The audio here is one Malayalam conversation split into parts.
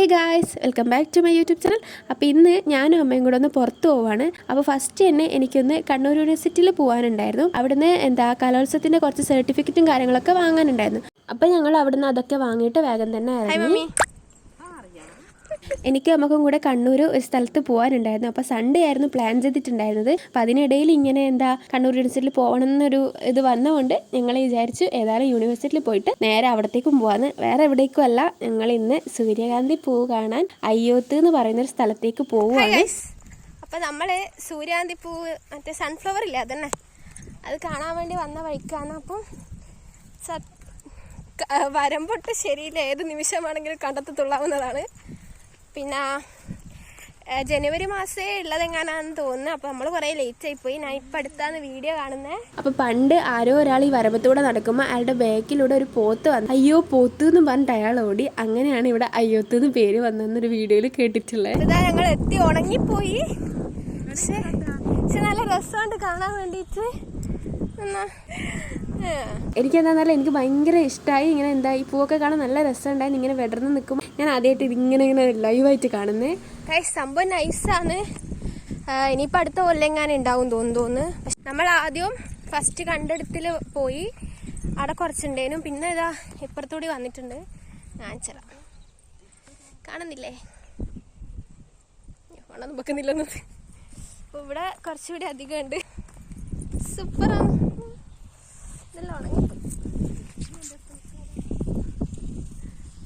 Hey guys welcome back to my YouTube channel അപ്പോൾ ഇന്ന് ഞാനും അമ്മയും കൂടെ ഒന്ന് പുറത്ത് പോവാണ്. അപ്പോൾ ഫസ്റ്റ് തന്നെ എനിക്കൊന്ന് കണ്ണൂർ യൂണിവേഴ്സിറ്റിയിൽ പോകാനുണ്ടായിരുന്നു അവിടുന്ന് എന്താ കലോത്സവത്തിന്റെ കുറച്ച് സർട്ടിഫിക്കറ്റും കാര്യങ്ങളൊക്കെ വാങ്ങാനുണ്ടായിരുന്നു. അപ്പോൾ ഞങ്ങൾ അവിടുന്ന് അതൊക്കെ വാങ്ങിയിട്ട് വേഗം തന്നെ ഇറങ്ങി. എനിക്ക് നമുക്കും കൂടെ കണ്ണൂർ ഒരു സ്ഥലത്ത് പോകാനുണ്ടായിരുന്നു അപ്പോൾ സൺഡേ ആയിരുന്നു പ്ലാൻ ചെയ്തിട്ടുണ്ടായിരുന്നത്. അപ്പോൾ അതിനിടയിൽ ഇങ്ങനെ എന്താ കണ്ണൂർ യൂണിവേഴ്സിറ്റിയിൽ പോകണം എന്നൊരു ഇത് വന്നതുകൊണ്ട് ഞങ്ങൾ വിചാരിച്ചു ഏതായാലും യൂണിവേഴ്സിറ്റിയിൽ പോയിട്ട് നേരെ അവിടത്തേക്കും പോകാന്ന് വേറെ എവിടേക്കും അല്ല. ഞങ്ങൾ ഇന്ന് സൂര്യകാന്തി പൂ കാണാൻ അയ്യോത്ത് എന്ന് പറയുന്ന ഒരു സ്ഥലത്തേക്ക് പോവുകയാണ് അപ്പൊ നമ്മൾ സൂര്യകാന്തി പൂ മറ്റേ സൺഫ്ലവർ ഇല്ലേ അതന്നെ? അത് കാണാൻ വേണ്ടി വന്ന വഴിക്കാണ്. അപ്പം വരമ്പൊട്ട് ശരിയില്ല ഏത് നിമിഷമാണെങ്കിലും കണ്ടെത്തത്തുള്ളാവുന്നതാണ് പിന്നെ ജനുവരി മാസേ ഉള്ളതെങ്ങാനാന്ന് തോന്നുന്നു. അപ്പൊ നമ്മൾ കൊറേ ലേറ്റ് ആയിപ്പോയി ഞാൻ ഇപ്പൊ അടുത്താണ് വീഡിയോ കാണുന്നേ. അപ്പൊ പണ്ട് ആരോ ഒരാൾ ഈ വരമ്പത്തൂടെ നടക്കുമ്പോൾ അയാളുടെ ബാക്കിലൂടെ ഒരു പോത്ത് വന്നു അയ്യോ പോത്ത് എന്ന് പറഞ്ഞിട്ട് അയാൾ ഓടി. അങ്ങനെയാണ് ഇവിടെ അയ്യോത്ത് എന്ന് പേര് വന്നെന്നൊരു വീഡിയോയിൽ കേട്ടിട്ടുള്ളത് ഇതാ ഞങ്ങൾ എത്തി ഉണങ്ങിപ്പോയി. പോയി പക്ഷെ നല്ല രസമുണ്ട് കാണാൻ വേണ്ടിട്ട്. എന്നാ എനിക്ക് എന്താണെന്നല്ല എനിക്ക് ഭയങ്കര ഇഷ്ടമായി ഇങ്ങനെ എന്താ ഈ പൂവൊക്കെ കാണാൻ നല്ല രസമുണ്ടായിരുന്നു ഇങ്ങനെ വിടർന്ന് നിൽക്കുമ്പോൾ ഞാൻ ആദ്യമായിട്ട് ഇതിങ്ങനെ ഇങ്ങനെ ലൈവായിട്ട് കാണുന്നേ. ഗൈസ് സംഭവം നൈസാണ് ഇനിയിപ്പോൾ അടുത്ത കൊല്ലെങ്ങാനും ഉണ്ടാവും തോന്നുന്നു തോന്നുന്നു. പക്ഷെ നമ്മൾ ആദ്യം ഫസ്റ്റ് കണ്ടെടുത്തിൽ പോയി. അവിടെ കുറച്ചുണ്ടേനും പിന്നെ ഇതാ ഇപ്പുറത്തൂടി വന്നിട്ടുണ്ട്. ഞാൻ ചില കാണുന്നില്ലേ? കാണാൻ വെക്കുന്നില്ലെന്നത് ഇവിടെ കുറച്ചുകൂടി അധികം ഉണ്ട് സൂപ്പറാണ് ഇതെല്ലാം ഉണങ്ങിപ്പോയി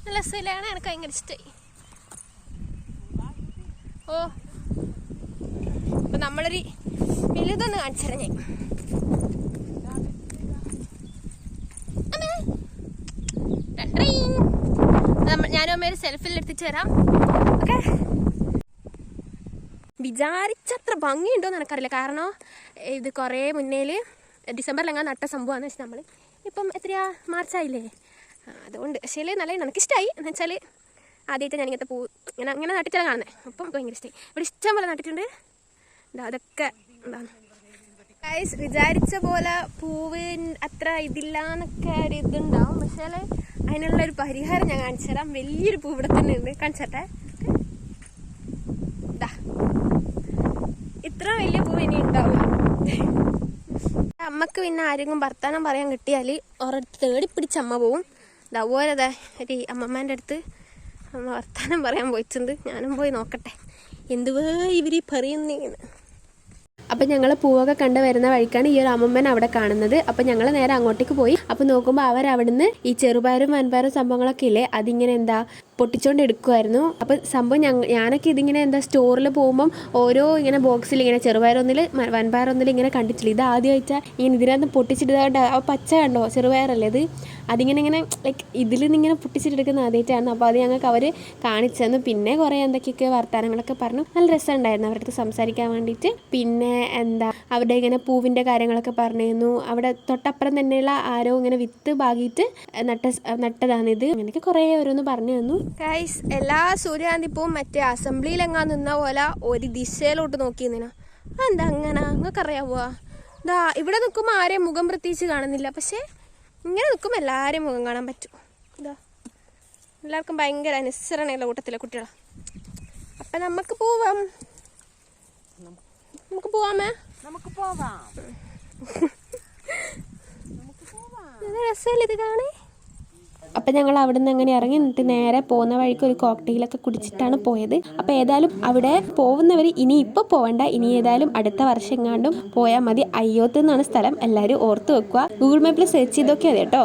നല്ല രസമില്ലാണ് എനിക്ക് ഭയങ്കര ഇഷ്ടമായി ഓ. അപ്പൊ നമ്മളൊരു വലുതൊന്ന് കാണിച്ചുതരാം ഞാൻ അമ്മേ. ടട്ടറിങ്. നമ്മ- ഞാനും അമ്മ ഒരു സെൽഫിൽ എടുത്തിട്ട് തരാം ഓക്കെ. വിചാരിച്ചത്ര ഭംഗിയുണ്ടോന്ന് എനിക്കറിയില്ല. കാരണം ഇത് കുറേ മുന്നേൽ ഡിസംബറിലെങ്ങാൻ നട്ട സംഭവമാണെന്ന് വെച്ചാൽ നമ്മൾ ഇപ്പം എത്രയാ? മാർച്ചായില്ലേ? അതുകൊണ്ട് പക്ഷേ നല്ല നമുക്കിഷ്ടമായി എന്ന് വെച്ചാൽ ആദ്യമായിട്ട് ഞാൻ ഇങ്ങനത്തെ പൂ ഇങ്ങനെ അങ്ങനെ നട്ടിട്ടാണ് കാണുന്നത് അപ്പം ഭയങ്കര ഇഷ്ടമായി ഇവിടെ ഇഷ്ടം പോലെ നട്ടിട്ടുണ്ട്. അതൊക്കെ എന്താണ് ഗൈസ് വിചാരിച്ച പോലെ പൂവ് അത്ര ഇതില്ല എന്നൊക്കെ ഒരു ഇതുണ്ടാവും. പക്ഷേ അതിനുള്ള ഒരു പരിഹാരം ഞാൻ കാണിച്ചു തരാം. വലിയൊരു പൂ ഇവിടെ തന്നെ ഉണ്ട്. കാണിച്ചട്ടെ. ഇത്ര വലിയ പൂ ഇനി ഉണ്ടാവില്ല അമ്മയ്ക്ക് പിന്നെ ആരെങ്കിലും വർത്താനം പറയാൻ കിട്ടിയാൽ ഒരിടത്ത് തേടി പിടിച്ച് അമ്മ പോവും. അതുപോലെ അതെ ഒരു അമ്മമ്മേന്റെ അടുത്ത് അമ്മ വർത്താനം പറയാൻ പോയിട്ടുണ്ട്. ഞാനും പോയി നോക്കട്ടെ. എന്തുവേ ഇവർ പറയുന്നേന്ന്. അപ്പം ഞങ്ങൾ പൂവൊക്കെ കണ്ട് വരുന്ന വഴിക്കാണ് ഈ ഒരു അമ്മമ്മൻ അവിടെ കാണുന്നത്. അപ്പം ഞങ്ങൾ നേരെ അങ്ങോട്ടേക്ക് പോയി. അപ്പം നോക്കുമ്പോൾ അവർ അവിടുന്ന് ഈ ചെറുപയറും വൻപയറും സംഭവങ്ങളൊക്കെ ഇല്ലേ? അതിങ്ങനെ എന്താ പൊട്ടിച്ചോണ്ട് എടുക്കുമായിരുന്നു അപ്പം സംഭവം ഞങ്ങൾ ഞാനൊക്കെ ഇതിങ്ങനെ എന്താ സ്റ്റോറിൽ പോകുമ്പം ഓരോ ഇങ്ങനെ ബോക്സിൽ ഇങ്ങനെ ചെറുപയറൊന്നിൽ വൻപയറൊന്നിൽ ഇങ്ങനെ കണ്ടിട്ടില്ല? ഇത് ആദ്യമായിട്ടാ ഇങ്ങനെ ഇതിനകത്ത് പൊട്ടിച്ചിട്ട് ആ പച്ച കണ്ടോ? ചെറുപയറല്ലേ ഇത്? അതിങ്ങനെ ഇങ്ങനെ ലൈക്ക് ഇതിൽ നിന്ന് ഇങ്ങനെ പൊട്ടിച്ചിട്ടെടുക്കുന്ന ആദ്യമായിട്ടാണ് അപ്പോൾ അത് ഞങ്ങൾക്ക് അവർ കാണിച്ചു തന്നു പിന്നെ കുറേ എന്തൊക്കെയൊക്കെ വർത്തമാനങ്ങളൊക്കെ പറഞ്ഞു. നല്ല രസമുണ്ടായിരുന്നു അവരുടെ അടുത്ത് സംസാരിക്കാൻ വേണ്ടിയിട്ട് പിന്നെ എന്താ അവിടെ ഇങ്ങനെ പൂവിന്റെ കാര്യങ്ങളൊക്കെ പറഞ്ഞിരുന്നു. അവിടെ തൊട്ടപ്പുറം തന്നെയുള്ള ആരോ ഇങ്ങനെ വിത്ത് പാകിയിട്ട് നട്ട നട്ടതാണിത്. അങ്ങനെയൊക്കെ കുറേ ഓരോന്ന് പറഞ്ഞു തന്നു ഗൈസ് എല്ലാ സൂര്യകാന്തിപ്പൂവും മറ്റേ അസംബ്ലിയിൽ എങ്ങാ നിന്ന പോലെ ഒരു ദിശയിലോട്ട് നോക്കി നിന്നാ എന്താ അങ്ങനെ? നിങ്ങൾക്ക് അറിയാവോ ഇതാ ഇവിടെ നിൽക്കുമ്പോൾ ആരെയും മുഖം പ്രത്യേകിച്ച് കാണുന്നില്ല. പക്ഷേ ഇങ്ങനെ നിൽക്കുമ്പോൾ എല്ലാവരെയും മുഖം കാണാൻ പറ്റും. ഇതാ എല്ലാവർക്കും ഭയങ്കര അനുസരണയുള്ള കൂട്ടത്തിലെ കുട്ടികളാ. അപ്പം നമുക്ക് പോവാം. നമുക്ക് പോവാമേ? നമുക്ക് പോവാം. രസമല്ലേ ഇത് കാണേ അപ്പം ഞങ്ങൾ അവിടെ നിന്ന് അങ്ങനെ ഇറങ്ങി നിന്നിട്ട് നേരെ പോകുന്ന വഴിക്ക് ഒരു കോക്ടെയിലൊക്കെ കുടിച്ചിട്ടാണ് പോയത്. അപ്പോൾ ഏതായാലും അവിടെ പോകുന്നവർ ഇനി ഇപ്പോൾ പോകണ്ട ഇനി ഏതായാലും അടുത്ത വർഷം എങ്ങാണ്ടും പോയാൽ മതി. അയ്യോത്ത് എന്നാണ് സ്ഥലം. എല്ലാവരും ഓർത്ത് വെക്കുക. ഗൂഗിൾ മാപ്പിൽ സെർച്ച് ചെയ്തൊക്കെ അതെ കേട്ടോ.